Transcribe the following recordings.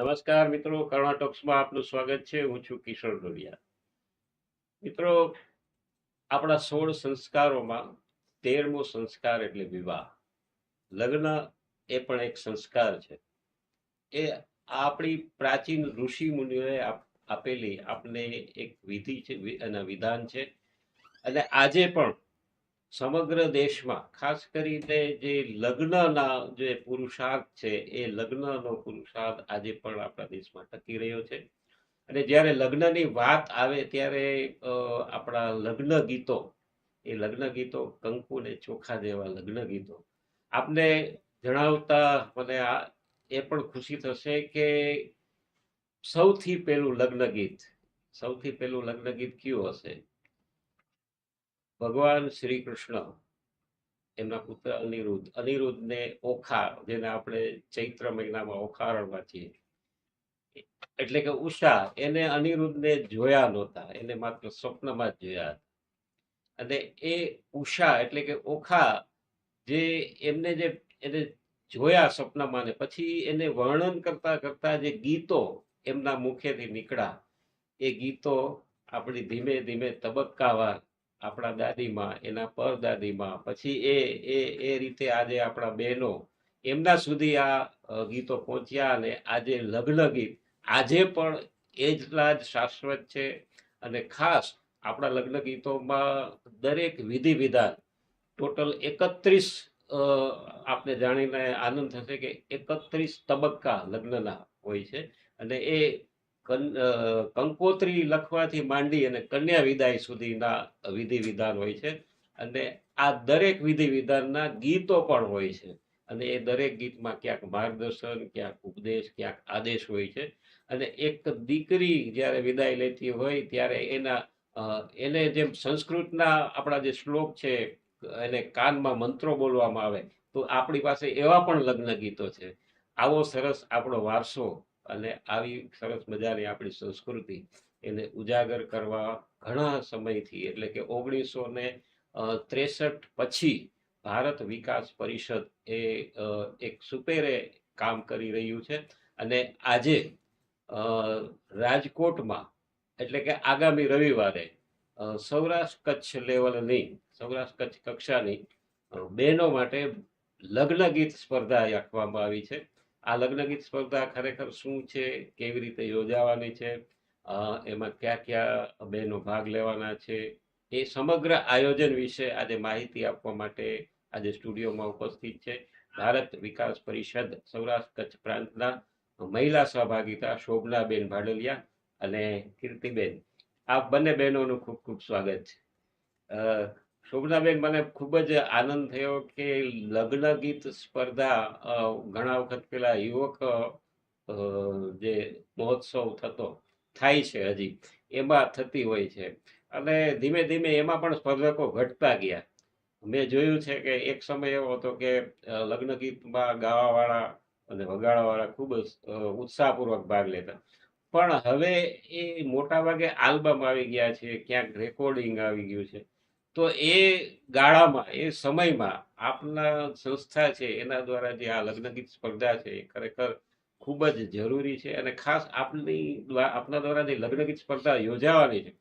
નમસ્કાર મિત્રો કર્ણાટોક્સમાં આપનું સ્વાગત છે. હું છું કિશોર ડોડિયા મિત્રો, આપણા સોળ સંસ્કારોમાં તેરમો સંસ્કાર એટલે વિવાહ. લગ્ન એ પણ એક સંસ્કાર છે. એ આપણી પ્રાચીન ઋષિ મુનિઓએ આપ- આપેલી. આપને એક વિધિ છે અને વિધાન છે. અને આજે પણ સમગ્ર દેશમાં, ખાસ કરીને જે લગ્નના જે પુરુષાર્થ છે, એ લગ્નનો પુરુષાર્થ આજે પણ આપણા દેશમાં ટકી રહ્યો છે. અને જ્યારે લગ્નની વાત આવે ત્યારે આપણા લગ્ન ગીતો, એ લગ્ન ગીતો કંકુ ને ચોખા જેવા લગ્ન ગીતો. આપને જણાવતા મને આ, એ પણ ખુશી થશે કે સૌથી પહેલું લગ્ન ગીત સૌથી પહેલું લગ્ન ગીત કયું હશે? ભગવાન શ્રી કૃષ્ણ, એમના પુત્ર અનિરુદ્ધ. અનિરુદ્ધને ઓખા જેને આપણે ચૈત્ર મહિનામાં ઓખારણ છીએ. એટલે કે ઉષા, એને અનિરુદ્ધને જોયા નહોતા. એને માત્ર સ્વપ્નમાં જ જોયા હતા. અને એ ઉષા એટલે કે ઓખા જે એમને જે, એને જોયા સ્વપ્નમાં ને પછી એને વર્ણન કરતા કરતા જે ગીતો એમના મુખેથી નીકળ્યા, એ ગીતો આપણી ધીમે ધીમે તબક્કાવાર આપણા દાદીમાં, એના પરદાદીમાં, પછી એ એ એ રીતે આજે આપણા બહેનો એમના સુધી આ ગીતો પહોંચ્યા અને આજે લગ્ન ગીત આજે પણ એટલા જ શાશ્વત છે અને ખાસ આપણા લગ્ન ગીતોમાં દરેક વિધિ વિધાન, ટોટલ એકત્રીસ આપને જાણીને આનંદ થશે કે એકત્રીસ તબક્કા લગ્નના હોય છે અને એ કંકોત્રી લખવાથી માંડી અને કન્યા વિદાય સુધીના વિધિ વિધાન હોય છે. અને આ દરેક વિધિ વિધાનના ગીતો પણ હોય છે. અને એ દરેક ગીતમાં ક્યાંક માર્ગદર્શન, ક્યાંક ઉપદેશ, ક્યાંક આદેશ હોય છે. અને એક દીકરી જ્યારે વિદાય લેતી હોય ત્યારે એના એને જેમ સંસ્કૃતના આપણા જે શ્લોક છે, એને કાનમાં મંત્રો બોલવામાં આવે, તો આપણી પાસે એવા પણ લગ્ન ગીતો છે. આવો સરસ આપણો વારસો અને આવી સરસ મજાની આપણી સંસ્કૃતિ એને ઉજાગર કરવા ઘણા સમયથી, એટલે કે ઓગણીસો ને ત્રેસઠ પછી ભારત વિકાસ પરિષદ એ એક સુપેરે કામ કરી રહ્યું છે. અને આજે રાજકોટમાં, એટલે કે આગામી રવિવારે સૌરાષ્ટ્ર કચ્છ લેવલની સૌરાષ્ટ્ર કચ્છ કક્ષાની બહેનો માટે લગ્ન ગીત સ્પર્ધા રાખવામાં આવી છે. આ લગ્ન ગીત સ્પર્ધા ખરેખર શું છે? કેવી રીતે યોજાવાની છે? એમાં કયા કયા બહેનો ભાગ લેવાના છે? એ સમગ્ર આયોજન વિશે આજે માહિતી આપવા માટે આજે સ્ટુડિયોમાં ઉપસ્થિત છે. ભારત વિકાસ પરિષદ સૌરાષ્ટ્ર કચ્છ પ્રાંતના મહિલા સહભાગિતા શોભનાબેન ભાડલિયા અને કીર્તિબેન. આ બંને બહેનોનું ખૂબ ખૂબ સ્વાગત છે. શોભનાબેન, મને ખૂબ જ આનંદ થયો કે લગ્ન ગીત સ્પર્ધા ઘણા વખત પેલા યુવક જે મહોત્સવ થતો થાય છે હજી, એમાં થતી હોય છે. અને ધીમે ધીમે એમાં પણ સ્પર્ધકો ઘટતા ગયા. મેં જોયું છે કે એક સમય એવો હતો કે લગ્ન ગીતમાં ગાવાવાળા અને વગાડવાવાળા ખૂબ ઉત્સાહપૂર્વક ભાગ લેતા. પણ હવે એ મોટાભાગે આલ્બમ આવી ગયા છે, ક્યાંક રેકોર્ડિંગ આવી ગયું છે. તો એ ગાળામાં, એ સમયમાં આપના સંસ્થા છે, એના દ્વારા જે આ લગ્ન ગીત સ્પર્ધા છે, એ ખરેખર ખૂબ જ જરૂરી છે અને ખાસ આપની આપના દ્વારા જે લગ્ન ગીત સ્પર્ધા યોજાવાની છે,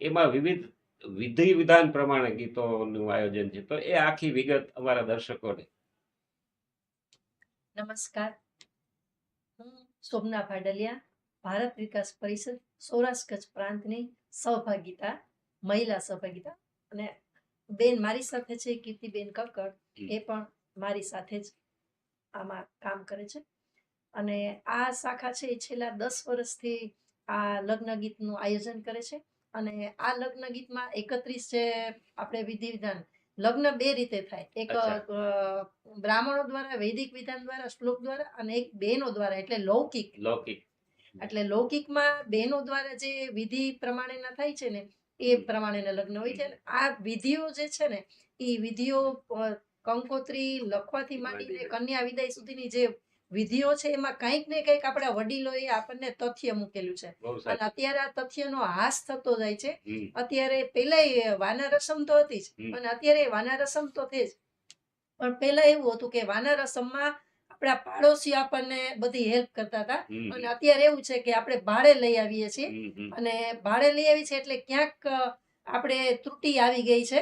એમાં વિવિધ વિધિ વિધાન પ્રમાણે ગીતોનું આયોજન છે. તો એ આખી વિગત અમારા દર્શકોને. નમસ્કાર. હું શોભના ભાડલિયા, ભારત વિકાસ પરિષદ સૌરાષ્ટ્ર કચ્છ પ્રાંતની સહભાગિતા, મહિલા સહભાગિતા અને બેન મારી સાથે છે કીર્તિબેન કક્કડ એ પણ મારી સાથે જ આમાં કામ કરે છે. અને આ શાખા છે એ છેલ્લા દસ વર્ષથી આ લગ્ન ગીતનું આયોજન કરે છે. અને આ લગ્ન ગીતમાં એકત્રીસ છે આપણે વિધિ વિધાન લગ્ન બે રીતે થાય. એક બ્રાહ્મણો દ્વારા વૈદિક વિધાન દ્વારા શ્લોક દ્વારા અને એક બહેનો દ્વારા એટલે લૌકિક. લૌકિક. એટલે લૌકિકમાં બહેનો દ્વારા જે વિધિ પ્રમાણેના થાય છે ને એ પ્રમાણેના લગ્ન હોય છે. આ વિધિઓ જે છે ને એ વિધિઓ કંકોત્રી લખવાથી માંડીને કન્યા વિદાય સુધીની જે વિધિઓ છે એમાં કંઈક ને કંઈક આપણા વડીલોએ આપણને તથ્ય મૂકેલું છે. અને અત્યારે આ તથ્યનો હાસ થતો જાય છે. અત્યારે પેલા વાના રસમ તો હતી જ. અને અત્યારે વાના રસમ તો થઈ જ. પણ પેલા એવું હતું કે વાના રસમમાં આપણા પાડોશી આપણને બધી હેલ્પ કરતા હતા. અને અત્યારે એવું છે કે આપણે ભાડે લઈ આવીએ છીએ. અને ભાડે લઈ આવી છે એટલે ક્યાંક આપણે ત્રુટી આવી ગઈ છે.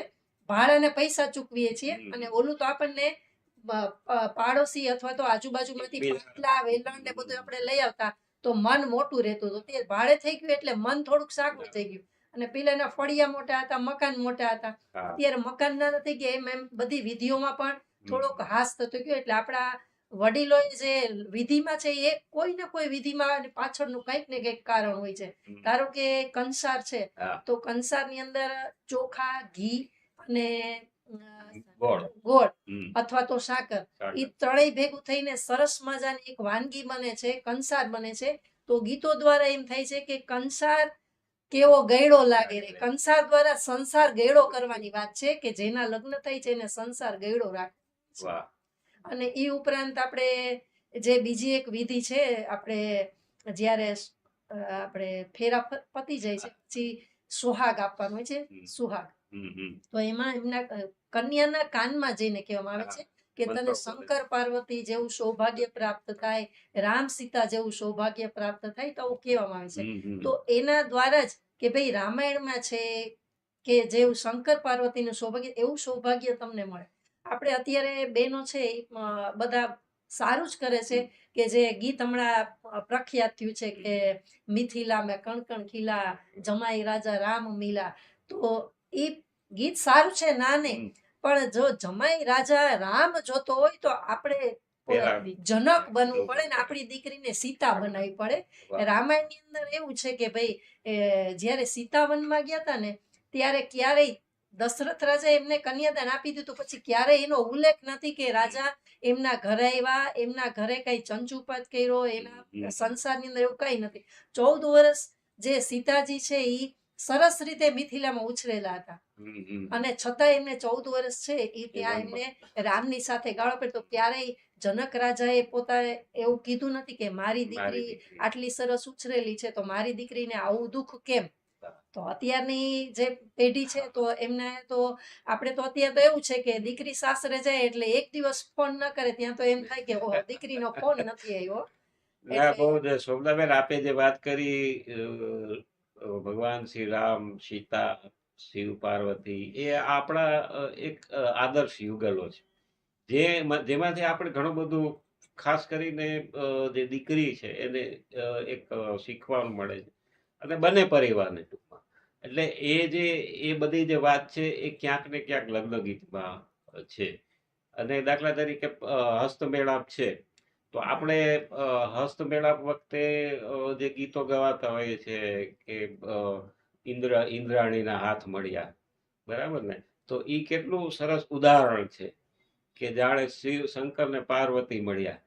ભાડાને પૈસા ચૂકવીએ છીએ અને ઓલું તો આપણને પાડોશી અથવા તો આજુબાજુમાંથી પાટલા વેલણ ને બધું આપણે લઈ આવતા તો મન મોટું રહેતું હતું. તે ભાડે થઈ ગયું એટલે મન થોડુંક સાકું થઈ ગયું. અને પેલાના ફળિયા મોટા હતા મકાન મોટા હતા. અત્યારે મકાન ના નથી ગયા એમ એમ બધી વિધિઓમાં પણ થોડોક હાસ થતો ગયો. એટલે આપણા વડીલોએ જે વિધિમાં છે એ કોઈ ને કોઈ વિધિમાં પાછળનું કંઈક ને કંઈક કારણ હોય છે. ધારો કે કંસાર છે તો કંસારની અંદર ચોખા ઘી અને ગોળ. ગોળ અથવા તો સાકર. એ ત્રણેય ભેગું થઈને સરસ મજાની એક વાનગી બને છે કંસાર બને છે. તો ગીતો દ્વારા એમ થાય છે કે કંસાર કેવો ગયડો લાગે રે. કંસાર દ્વારા સંસાર ગયડો કરવાની વાત છે કે જેના લગ્ન થાય છે એને સંસાર ગયડો રાખે વાહ. અને એ ઉપરાંત આપણે જે બીજી એક વિધિ છે આપણે જ્યારે આપણે ફેરા પતી જાય છે પછી સુહાગ આપવાનું હોય છે સુહાગ. તો એમાં એમના કન્યાના કાનમાં જઈને કહેવામાં આવે છે કે તને શંકર પાર્વતી જેવું સૌભાગ્ય પ્રાપ્ત થાય રામ સીતા જેવું સૌભાગ્ય પ્રાપ્ત થાય તો આવું કહેવામાં આવે છે. તો એના દ્વારા જ કે ભાઈ રામાયણમાં છે કે જેવું શંકર પાર્વતીનું સૌભાગ્ય એવું સૌભાગ્ય તમને મળે. આપણે અત્યારે બહેનો છે બધા સારું જ કરે છે કે જે ગીત હમણાં પ્રખ્યાત થયું છે કે મિથિલા મેં કણ કણ ખીલા જમાઈ રાજા રામ મિલા. તો એ ગીત સારું છે ના નહીં પણ જો જમાઈ રાજા રામ જોતો હોય તો આપણે જનક બનવું પડે ને આપણી દીકરીને સીતા બનાવી પડે. રામાયણની અંદર એવું છે કે ભાઈ એ, જ્યારે સીતા વનમાં ગયા હતા ને ત્યારે ક્યારેય દશરથ રાજા એમને કન્યાદાન આપી દીધું પછી ક્યારે એનો ઉલ્લેખ નથી કે રાજા એમના ઘરે આવ્યા એમના ઘરે કઈ ચંચુપાત કર્યો એના સંસારની અંદર એવું કઈ નથી ચૌદ વર્ષ જે સીતાજી છે એ સરસ રીતે મિથિલામાં ઉછરેલા હતા. અને છતાં એમને ચૌદ વર્ષ છે એ ત્યાં એમને રામની સાથે ગાળો પડતો તો ક્યારેય જનક રાજાએ પોતાએ એવું કીધું નથી કે મારી દીકરી. આટલી સરસ ઉછરેલી છે તો મારી દીકરીને આવું દુઃખ કેમ. તો અત્યારની જે પેઢી છે તો એમને તો આપણે તો અત્યારે તો એવું છે કે દીકરી સાસરે જાય એટલે એક દિવસ ફોન ન કરે ત્યાં તો એમ થાય કે ઓહો દીકરીનો ફોન નથી આવ્યો. ના બહુ જ શોભનાબેન આપે જે વાત કરી ભગવાન શ્રી રામ સીતા શિવ પાર્વતી એ આપણા એક આદર્શ યુગલો છે. જે જેમાંથી આપણે ઘણું બધું ખાસ કરીને જે દીકરી છે એને એક શીખવાનું મળે છે. અને બંને પરિવારને ટૂંકમાં. એટલે એ જે, એ બધી જે વાત છે, એ ક્યાંક ને ક્યાંક લગ્ન ગીતમાં છે. અને દાખલા તરીકે હસ્તમેળાપ છે. તો આપણે હસ્તમેળાપ વખતે જે ગીતો ગવાતા હોય છે કે ઇન્દ્ર, ઇન્દ્રાણીના હાથ મળ્યા, બરાબર ને? તો એ કેટલું સરસ ઉદાહરણ છે કે જાણે શિવ, શંકર ને પાર્વતી મળ્યા.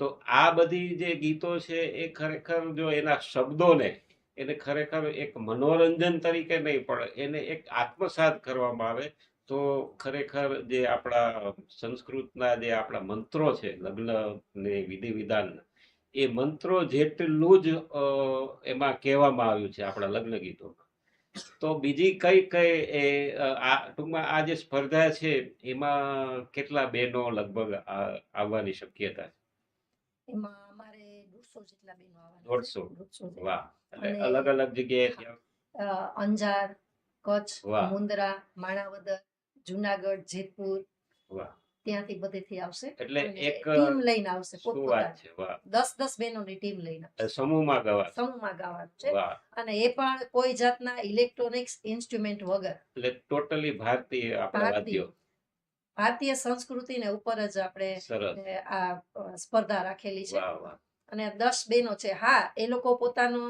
તો આ બધી જે ગીતો છે, એ ખરેખર જો એના શબ્દોને એને ખરેખર એક મનોરંજન તરીકે નહીં પણ એને એક આત્મસાત કરવામાં આવે તો ખરેખર જે આપણા સંસ્કૃતના જે આપણા મંત્રો છે લગ્ન ને વિધિ વિધાન એ મંત્રો જેટલું જ એમાં કહેવામાં આવ્યું છે આપણા લગ્ન ગીતોમાં. તો બીજી કઈ કઈ એ આ ટૂંકમાં આ જે સ્પર્ધા છે એમાં કેટલા બહેનો લગભગ આવવાની શક્યતા છે? એમાં અમારે દોઢસો જેટલા બહેનો આવવાના દોઢસો. વાહ. અલગ અલગ જગ્યાએ અંજાર કચ્છ વાહ. માણાવદર જુનાગઢ જેતપુર ત્યાંથી બધેથી આવશે. એટલે એક ટીમ લઈને આવશે દસ દસ બહેનોની ટીમ લઈને સમૂહમાં ગાવા. સમૂહમાં ગાવાનું છે. અને એ પણ કોઈ જાતના ઇલેક્ટ્રોનિક્સ ઇન્સ્ટ્રુમેન્ટ વગર. એટલે ટોટલી ભારતીય ભારતીય. સંસ્કૃતિ ભારતીય સંસ્કૃતિને ઉપર જ આપણે આ સ્પર્ધા રાખેલી છે. અને દસ બહેનો છે. હા એ લોકો પોતાનો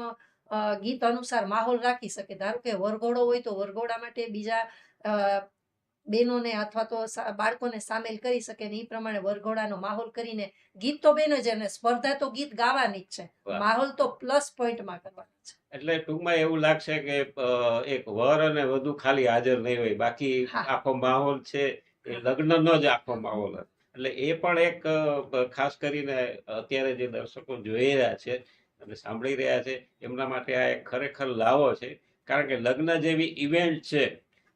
ગીત અનુસાર માહોલ રાખી શકે. ધારો કે વરઘોડો હોય તો વરઘોડા માટે બીજા બહેનોને અથવા તો બાળકોને સામેલ કરી શકે ને એ પ્રમાણે વરઘોડાનો માહોલ કરીને ગીત તો બેનો જ અને સ્પર્ધા તો ગીત ગાવાની જ છે. માહોલ તો પ્લસ પોઈન્ટમાં કરવાનો છે. એટલે ટૂંકમાં એવું લાગશે કે એક વર અને વધુ ખાલી હાજર નહીં હોય. બાકી. આખો માહોલ છે એ લગ્નનો જ આખો માહોલ. એટલે એ પણ એક ખાસ કરીને અત્યારે જે દર્શકો જોઈ રહ્યા છે અને સાંભળી રહ્યા છે એમના માટે આ એક ખરેખર લાવો છે. કારણ કે લગ્ન જેવી ઇવેન્ટ છે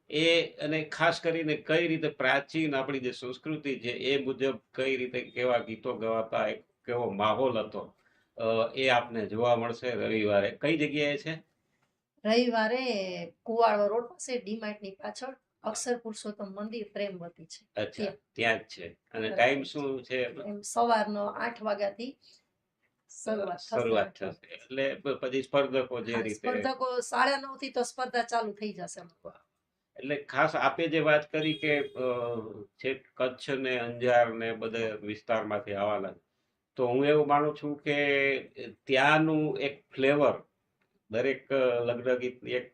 એ અને ખાસ કરીને કઈ રીતે પ્રાચીન આપણી જે સંસ્કૃતિ છે એ મુજબ કઈ રીતે કેવા ગીતો ગવાતા એક કેવો માહોલ હતો એ આપને જોવા મળશે રવિવારે. કઈ જગ્યાએ છે? રવિવારે કુવાડો રોડ પાસે ડીમાર્ટની પાછળ અક્ષર પુરુષોત્તમ મંદિર પ્રેમવતી છે. અચ્છા ત્યાં. જ છે. અને ટાઈમ. શું છે? સવારનો આઠ વાગ્યાથી શરૂઆત થશે. એટલે પછી સ્પર્ધકો જે રીતે સ્પર્ધકો સાડા નવથી તો સ્પર્ધા ચાલુ થઈ જશે એટલે ખાસ આપે જે વાત કરી કે છેક કચ્છ ને અંજાર ને બધે વિસ્તારમાંથી આવવાના તો હું એવું માનું છું કે ત્યાંનું એક ફ્લેવર દરેક લગ્ન ગીત એક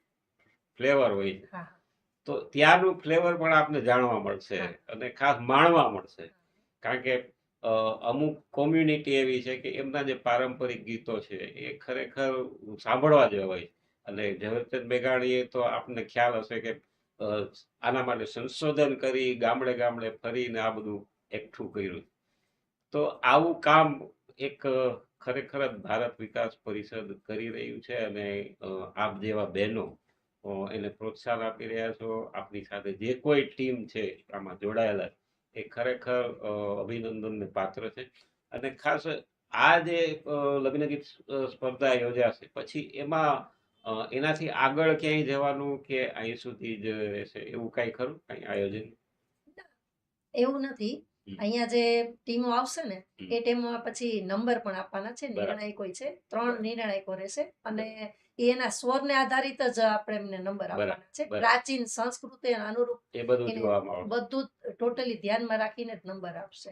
ફ્લેવર હોય છે. તો ત્યાંનું ફ્લેવર પણ આપને જાણવા મળશે અને ખાસ માણવા મળશે. કારણ કે અમુક કોમ્યુનિટી એવી છે કે એમના જે પારંપરિક ગીતો છે એ ખરેખર સાંભળવા જેવા હોય અને ઝવેરચંદ મેઘાણીએ તો આપને ખ્યાલ હશે કે આના માટે સંશોધન કરી ગામડે ગામડે ફરીને આ બધું એકઠું કર્યું તો આવું કામ એક ખરેખર જ ભારત વિકાસ પરિષદ કરી રહ્યું છે અને આપ જેવા બહેનો એને પ્રોત્સાહન આપી રહ્યા છો. આપની સાથે જે કોઈ ટીમ છે, આમાં જોડાયેલા એ ખરેખર અભિનંદનને પાત્ર છે. અને ખાસ આ જે અ, લગ્ન ગીત સ્પર્ધા યોજાશે પછી એમાં એનાથી આગળ ક્યાંય જવાનું કે અહીં સુધી જ રહેશે એવું કાંઈ ખરું? કાંઈ આયોજન? એવું નથી. અહીંયા જે ટીમો આવશે ને એ ટીમમાં પછી નંબર પણ આપવાના છે નિર્ણાયકો છે ત્રણ નિર્ણાયકો રહેશે અને એના સ્વરને આધારિત જ આપણે એમને નંબર આપવાના છે. પ્રાચીન સંસ્કૃતિ અનુરૂપ એ બધું બધું ટોટલી ધ્યાનમાં રાખીને જ નંબર આપશે.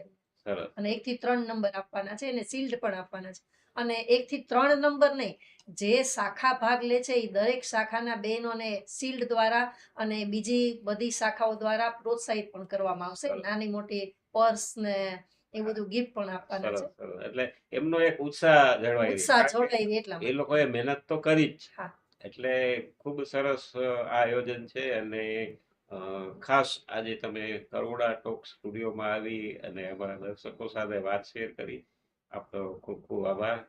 અને એક થી ત્રણ નંબર આપવાના છે અને શિલ્ડ પણ આપવાના છે. અને એક થી ત્રણ નંબર નહીં જે શાખા ભાગ લે છે એ દરેક શાખાના બહેનોને શિલ્ડ દ્વારા અને બીજી બધી શાખાઓ દ્વારા પ્રોત્સાહિત પણ કરવામાં આવશે. નાની મોટી પર્સ ને એ બધું ગિફ્ટ પણ આપવાના છે. એટલે એમનો એક ઉત્સાહ જળવાઈ ઉત્સાહ જળવાઈ રહે એટલા એ લોકોએ મહેનત તો કરી જ. એટલે ખૂબ સરસ આ આયોજન છે અને ખાસ આજે તમે કરોડા ટોક સ્ટુડિયોમાં આવી અને અમારા દર્શકો સાથે વાત શેર કરી. આપનો ખૂબ ખૂબ આભાર.